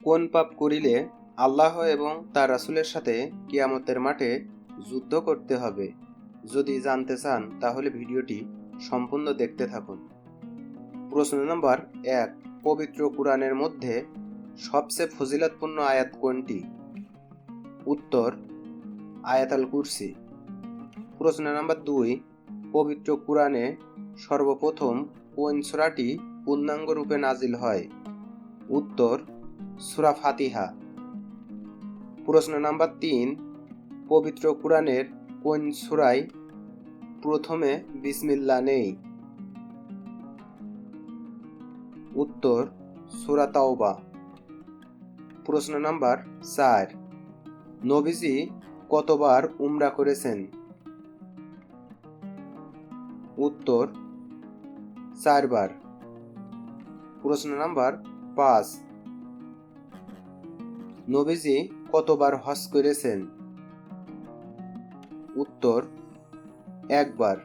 কোন পাপ করিলে আল্লাহ এবং তার রাসুলের সাথে কিয়ামতের মাঠে যুদ্ধ করতে হবে? যদি জানতে চান, তাহলে ভিডিওটি সম্পূর্ণ দেখতে থাকুন। প্রশ্ন নম্বর এক, পবিত্র কোরআনের মধ্যে সবচেয়ে ফজিলতপূর্ণ আয়াত কোনটি? উত্তর, আয়াতাল কুরসি। প্রশ্ন নাম্বার দুই, পবিত্র কোরআনে সর্বপ্রথম কোন সূরাটি পূর্ণাঙ্গ রূপে নাজিল হয়? উত্তর সূরা ফাতিহা। প্রশ্ন নাম্বার তিন, পবিত্র কোরআনের কোন সূরায় প্রথমে বিসমিল্লা নেই? উত্তর, সূরা তাওবা। প্রশ্ন নাম্বার চার, নবীজি কতবার উমরা করেছেন? উত্তর, চারবার। প্রশ্ন নাম্বার পাঁচ নবীজি কতবার হজ করেছেন? উত্তর, একবার।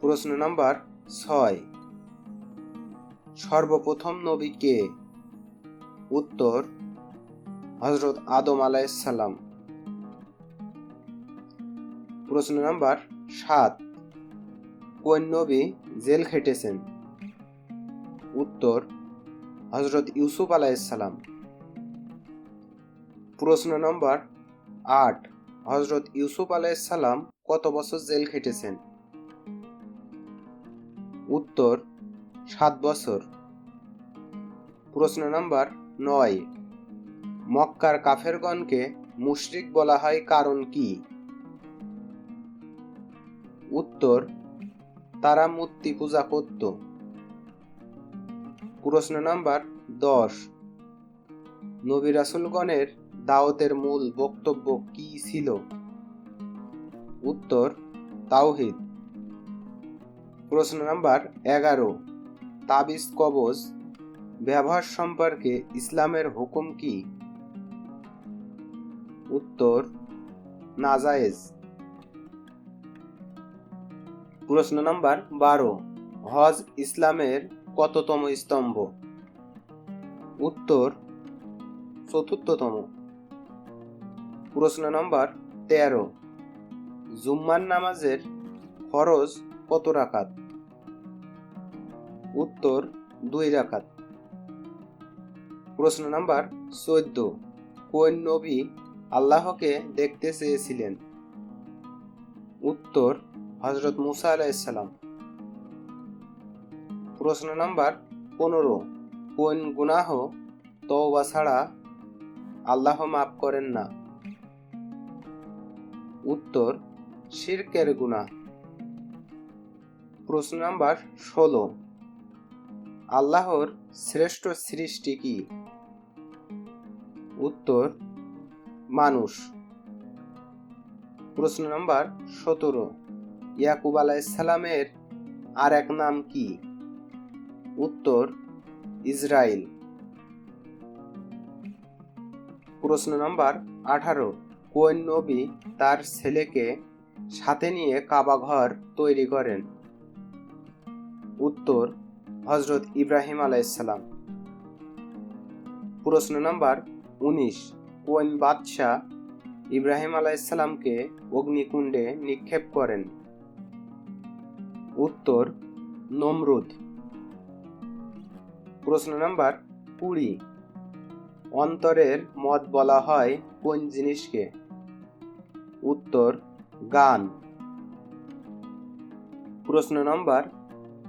প্রশ্ন নাম্বার ছয়। সর্বপ্রথম নবী কে? উত্তর হজরত আদম আলাইসাল্লাম প্রশ্ন নাম্বার সাত। কোন নবী জেল খেটেছেন? উত্তর হজরত ইউসুফ আলাইসাল্লাম প্রশ্ন নম্বর আট। হজরত ইউসুফ আলাইসাল্লাম কত বছর জেল খেটেছেন? উত্তর, সাত বছর। প্রশ্ন নাম্বার নয়। মক্কার কাফেরগণকে মুশরিক বলা হয় কারণ কি? উত্তর, তারা মূর্তি পূজা করত। প্রশ্ন নাম্বার দশ। নবী রাসুলগণের দাওয়াতের মূল বক্তব্য কি ছিল? উত্তর, তাওহিদ। প্রশ্ন নাম্বার এগারো। তাবিজ কবজ ব্যবহার সম্পর্কে ইসলামের হুকুম কি? উত্তর, নাজায়েজ। প্রশ্ন নাম্বার বারো। হজ ইসলামের কততম স্তম্ভ? উত্তর, চতুর্থতম। প্রশ্ন নম্বর তেরো। জুম্মার নামাজের ফরজ কত রাকাত? উত্তর, দুই রাকাত। প্রশ্ন নাম্বার চোদ্দ। কোন নবী আল্লাহকে দেখতে চেয়েছিলেন? উত্তর হজরত মুসা আলাইসাল্লাম প্রশ্ন নাম্বার পনেরো। কোন গুনাহ তওবা ছাড়া আল্লাহ মাফ করেন না? উত্তর শিরকের গুনাহ প্রশ্ন নাম্বার ষোলো। আল্লাহর শ্রেষ্ঠ সৃষ্টি কি? উত্তর, মানুষ। প্রশ্ন নাম্বার সতেরো। ইয়াকুব আলাইসালামের আর এক নাম কি? উত্তর ইসরায়েল প্রশ্ন নাম্বার আঠারো। কোন নবী তার ছেলেকে সাথে নিয়ে কাবা ঘর তৈরি করেন। উত্তর হজরত ইব্রাহিম আলাইসালাম প্রশ্ন নাম্বার উনিশ, কোন বাদশাহ ইব্রাহিম আলাইসালামকে অগ্নিকুণ্ডে নিক্ষেপ করেন? উত্তর, নমরুদ। প্রশ্ন নাম্বার কুড়ি, অন্তরের মত বলা হয় কোন জিনিসকে? উত্তর, গান। প্রশ্ন নম্বর,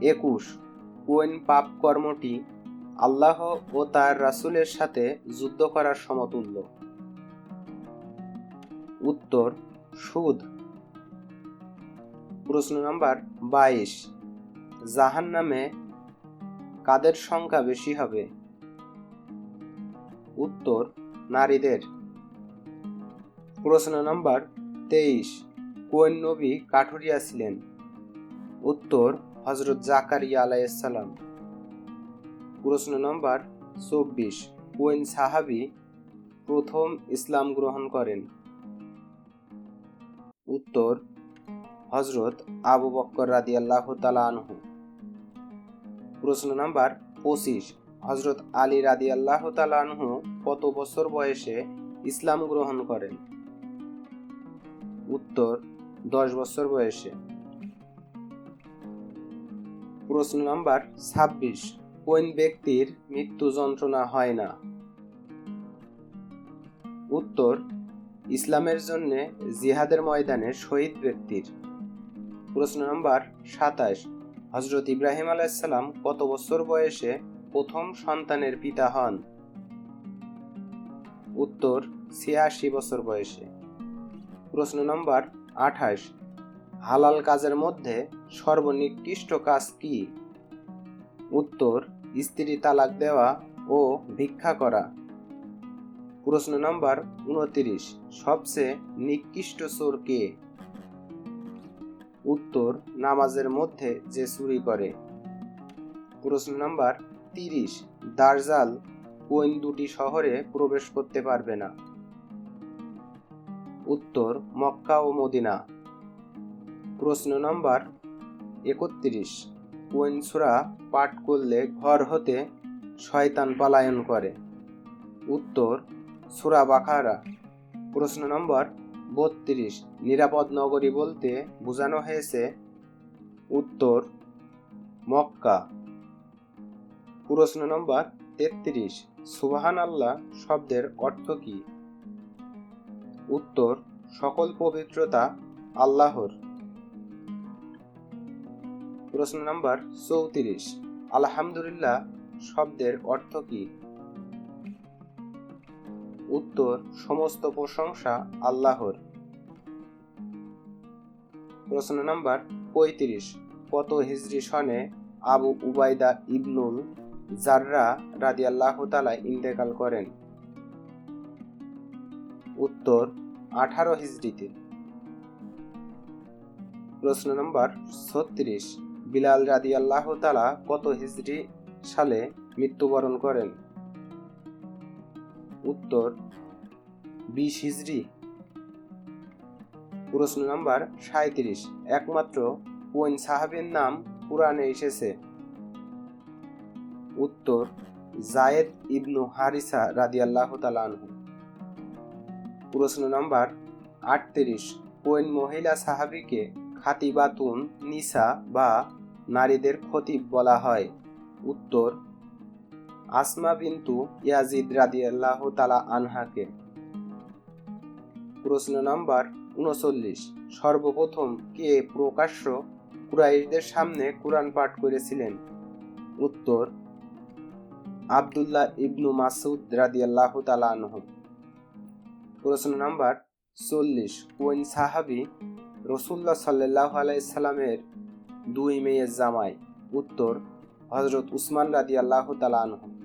একুশ। কোন পাপ কর্মটি আল্লাহ ও তার রাসূলের সাথে যুদ্ধ করার সমতুল্য? উত্তর, সুদ। প্রশ্ন নম্বর, বাইশ। জাহান নামে কাদের সংখ্যা বেশি হবে? উত্তর, নারীদের। প্রশ্ন নম্বর তেইশ, কোন নবী কাঠুরিয়া ছিলেন? উত্তর হজরত জাকারিয়া আলাইসালাম প্রশ্ন নম্বর চব্বিশ, কোন সাহাবি প্রথম ইসলাম গ্রহণ করেন? উত্তর হজরত আবু বক্কর রাদি আল্লাহ আনহু। প্রশ্ন নাম্বার পঁচিশ হজরত আলী রাদি আল্লাহ তালানহু কত বছর বয়সে ইসলাম গ্রহণ করেন? উত্তর, দশ বছর বয়সে। প্রশ্ন নাম্বার ছাব্বিশ, কোন ব্যক্তির মৃত্যু যন্ত্রণা হয় না? উত্তর, ইসলামের জন্য জিহাদের ময়দানে শহীদ ব্যক্তির। প্রশ্ন নাম্বার সাতাশ হজরত ইব্রাহিম আলাইসাল্লাম কত বছর বয়সে প্রথম সন্তানের পিতা হন? উত্তর, ছিয়াশি বছর বয়সে। প্রশ্ন নম্বর আঠাশ। হালাল কাজের মধ্যে সর্বনিকৃষ্ট কাজ কি? উত্তর, স্ত্রী তালাক দেওয়া ও ভিক্ষা করা। প্রশ্ন নম্বর উনত্রিশ, সবচেয়ে নিকৃষ্ট চোর কে? উত্তর, নামাজের মধ্যে যে চুরি করে। প্রশ্ন নাম্বার তিরিশ, দার্জাল কোন দুটি শহরে প্রবেশ করতে পারবে না? উত্তর মক্কা ও মদিনা। প্রশ্ন নম্বর একত্রিশ। কোন পাঠ করলে ঘর হতে শয়তান পালায়ন করে? উত্তর সুরা বাখারা প্রশ্ন নম্বর বত্রিশ। নিরাপদ নগরী বলতে বোঝানো হয়েছে উত্তর মক্কা। প্রশ্ন নম্বর তেত্রিশ। সুবাহান আল্লাহ শব্দের অর্থ কি? উত্তর, সকল পবিত্রতা আল্লাহর। প্রশ্ন নম্বর চৌত্রিশ, আলহামদুলিল্লাহ শব্দের অর্থ কি? উত্তর, সমস্ত প্রশংসা আল্লাহর। প্রশ্ন নাম্বার পঁয়ত্রিশ, কত হিজরি সনে আবু উবাইদা ইবনুল জাররা রাদি আল্লাহ তালা ইন্তেকাল করেন? উত্তর আঠারো হিজড়িতে। প্রশ্ন নম্বর ছত্রিশ। বিলাল রাদি আল্লাহ তালা কত হিজড়ি সালে মৃত্যুবরণ করেন? উত্তর বিশ হিজড়ি। প্রশ্ন নাম্বার সাঁত্রিশ একমাত্র কোন সাহাবের নাম কোরআনে এসেছে? উত্তর জায়েদ ইবনু হারিসা রাদিয়াল্লাহ তালানহু প্রশ্ন নাম্বার আটত্রিশ। কোন মহিলা সাহাবিকে খাতিবাতুন নিসা বা নারীদের খতিব বলা হয়? উত্তর, আসমা বিন্তু ইয়াজিদ রাদিয়াল্লাহ তালা আনহাকে। প্রশ্ন নাম্বার উনচল্লিশ। সর্বপ্রথম কে প্রকাশ্য কুরাইশদের সামনে কোরআন পাঠ করেছিলেন? উত্তর, আবদুল্লাহ ইবনু মাসুদ রাদিয়াল্লাহ তালা আনহ। প্রশ্ন নাম্বার চল্লিশ। কোন সাহাবি রসুল্লাহ সাল্লাহ আলাইসাল্লামের দুই মেয়ের জামাই? উত্তর হজরত উসমান রাদি আল্লাহ তালা আনহু।